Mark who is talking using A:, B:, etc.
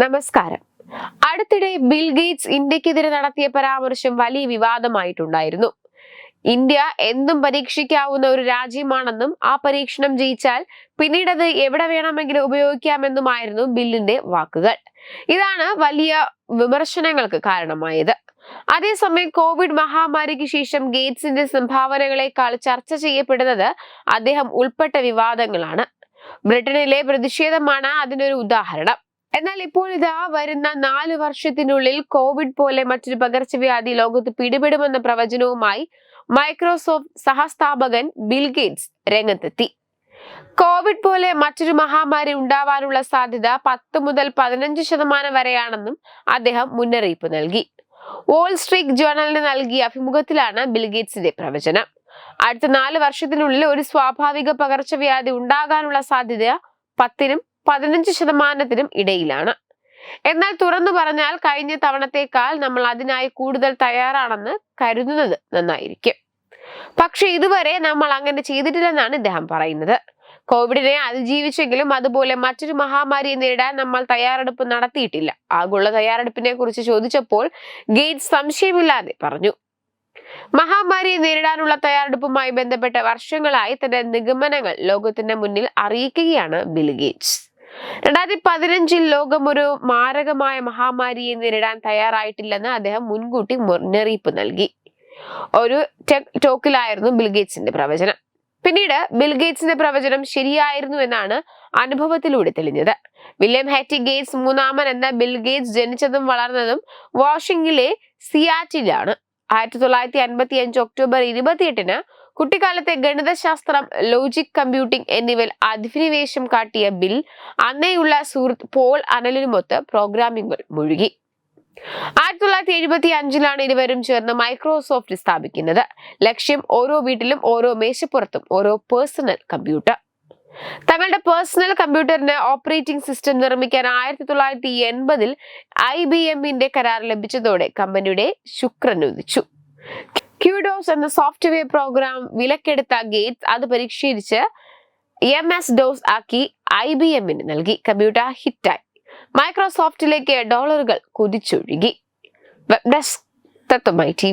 A: നമസ്കാരം. അടുത്തിടെ bill Gates ഇന്ത്യക്കെതിരെ നടത്തിയ പരാമർശം വലിയ വിവാദമായിട്ടുണ്ടായിരുന്നു. ഇന്ത്യ എന്തും പരീക്ഷിക്കാവുന്ന ഒരു രാജ്യമാണെന്നും ആ പരീക്ഷണം ജയിച്ചാൽ പിന്നീട് അത് എവിടെ വേണമെങ്കിലും ഉപയോഗിക്കാമെന്നുമായിരുന്നു ബില്ലിന്റെ വാക്കുകൾ. ഇതാണ് വലിയ വിമർശനങ്ങൾക്ക് കാരണമായത്. അതേസമയം കോവിഡ് മഹാമാരിക്ക് ശേഷം ഗേറ്റ്സിന്റെ സംഭാവനകളെക്കാൾ ചർച്ച ചെയ്യപ്പെടുന്നത് അദ്ദേഹം ഉൾപ്പെട്ട വിവാദങ്ങളാണ്. ബ്രിട്ടനിലെ പ്രതിഷേധമാണ് അതിനൊരു ഉദാഹരണം. എന്നാൽ ഇപ്പോൾ ഇതാ വരുന്ന നാല് വർഷത്തിനുള്ളിൽ കോവിഡ് പോലെ മറ്റൊരു പകർച്ചവ്യാധി ലോകത്ത് പിടിപെടുമെന്ന പ്രവചനവുമായി മൈക്രോസോഫ്റ്റ് സഹസ്ഥാപകൻ ബിൽ ഗേറ്റ്സ് രംഗത്തെത്തി. കോവിഡ് പോലെ മറ്റൊരു മഹാമാരി ഉണ്ടാവാനുള്ള സാധ്യത പത്ത് മുതൽ പതിനഞ്ച് ശതമാനം വരെയാണെന്നും അദ്ദേഹം മുന്നറിയിപ്പ് നൽകി. വോൾ സ്ട്രീറ്റ് ജേണലിന് നൽകിയ അഭിമുഖത്തിലാണ് ബിൽഗേറ്റ്സിന്റെ പ്രവചനം. അടുത്ത നാല് വർഷത്തിനുള്ളിൽ ഒരു സ്വാഭാവിക പകർച്ചവ്യാധി ഉണ്ടാകാനുള്ള സാധ്യത പത്തിനും പതിനഞ്ച് ശതമാനത്തിനും ഇടയിലാണ്. എന്നാൽ തുറന്നു പറഞ്ഞാൽ കഴിഞ്ഞ തവണത്തേക്കാൾ നമ്മൾ അതിനായി കൂടുതൽ തയ്യാറാണെന്ന് കരുതുന്നത് നന്നായിരിക്കും. പക്ഷെ ഇതുവരെ നമ്മൾ അങ്ങനെ ചെയ്തിട്ടില്ലെന്നാണ് ഇദ്ദേഹം പറയുന്നത്. കോവിഡിനെ അതിജീവിച്ചെങ്കിലും അതുപോലെ മറ്റൊരു മഹാമാരിയെ നേരിടാൻ നമ്മൾ തയ്യാറെടുപ്പ് നടത്തിയിട്ടില്ല. ആഗോള തയ്യാറെടുപ്പിനെ കുറിച്ച് ചോദിച്ചപ്പോൾ ഗേറ്റ്സ് സംശയമില്ലാതെ പറഞ്ഞു. മഹാമാരിയെ നേരിടാനുള്ള തയ്യാറെടുപ്പുമായി ബന്ധപ്പെട്ട വർഷങ്ങളായി തന്റെ നിഗമനങ്ങൾ ലോകത്തിന്റെ മുന്നിൽ അറിയിക്കുകയാണ് ബിൽ ഗേറ്റ്സ്. രണ്ടായിരത്തി പതിനഞ്ചിൽ ലോകം ഒരു മാരകമായ മഹാമാരിയെ നേരിടാൻ തയ്യാറായിട്ടില്ലെന്ന് അദ്ദേഹം മുൻകൂട്ടി മുന്നറിയിപ്പ് നൽകി. ഒരു ടെക് ടോക്കിലായിരുന്നു ബിൽഗേറ്റ്സിന്റെ പ്രവചനം. പിന്നീട് ബിൽഗേറ്റ്സിന്റെ പ്രവചനം ശരിയായിരുന്നു എന്നാണ് അനുഭവത്തിലൂടെ തെളിഞ്ഞത്. വില്യം ഹാറ്റി ഗേറ്റ്സ് മൂന്നാമൻ എന്ന ബിൽ ഗേറ്റ്സ് ജനിച്ചതും വളർന്നതും വാഷിംഗിലെ സിയാറ്റിലാണ്. ആയിരത്തി തൊള്ളായിരത്തി അൻപത്തി അഞ്ച് ഒക്ടോബർ ഇരുപത്തിയെട്ടിന് കുട്ടിക്കാലത്തെ ഗണിതശാസ്ത്രം ലോജിക് കമ്പ്യൂട്ടിംഗ് എന്നിവയിൽ അധിനിവേശം കാട്ടിയ ബിൽ അന്നേയുള്ള സുഹൃത്ത് പോൾ അനലിനുമൊത്ത് പ്രോഗ്രാമിംഗുകൾ മുഴുകി. ആയിരത്തി തൊള്ളായിരത്തി എഴുപത്തി അഞ്ചിലാണ് ഇരുവരും ചേർന്ന് മൈക്രോസോഫ്റ്റ് സ്ഥാപിക്കുന്നത്. ലക്ഷ്യം ഓരോ വീട്ടിലും ഓരോ മേശപ്പുറത്തും ഓരോ പേഴ്സണൽ കമ്പ്യൂട്ടർ തങ്ങളുടെ പേഴ്സണൽ കമ്പ്യൂട്ടറിന് ഓപ്പറേറ്റിംഗ് സിസ്റ്റം നിർമ്മിക്കാൻ ആയിരത്തി തൊള്ളായിരത്തി എൺപതിൽ ഐ ബി എമ്മിന്റെ കരാർ ലഭിച്ചതോടെ കമ്പനിയുടെ ശുക്രൻ ഉദിച്ചു. ക്യൂഡോസ് എന്ന സോഫ്റ്റ്വെയർ പ്രോഗ്രാം വിലക്കെടുത്ത ഗേറ്റ്സ് അത് പരീക്ഷിച്ച് എം എസ് ഡോസ് ആക്കി ഐ ബി എമ്മിന് നൽകി. കമ്പ്യൂട്ടർ ഹിറ്റായി. മൈക്രോസോഫ്റ്റിലേക്ക് ഡോളറുകൾ കുതിച്ചൊഴുകി. വെബ് ഡെസ്ക് തത്വമായി ടി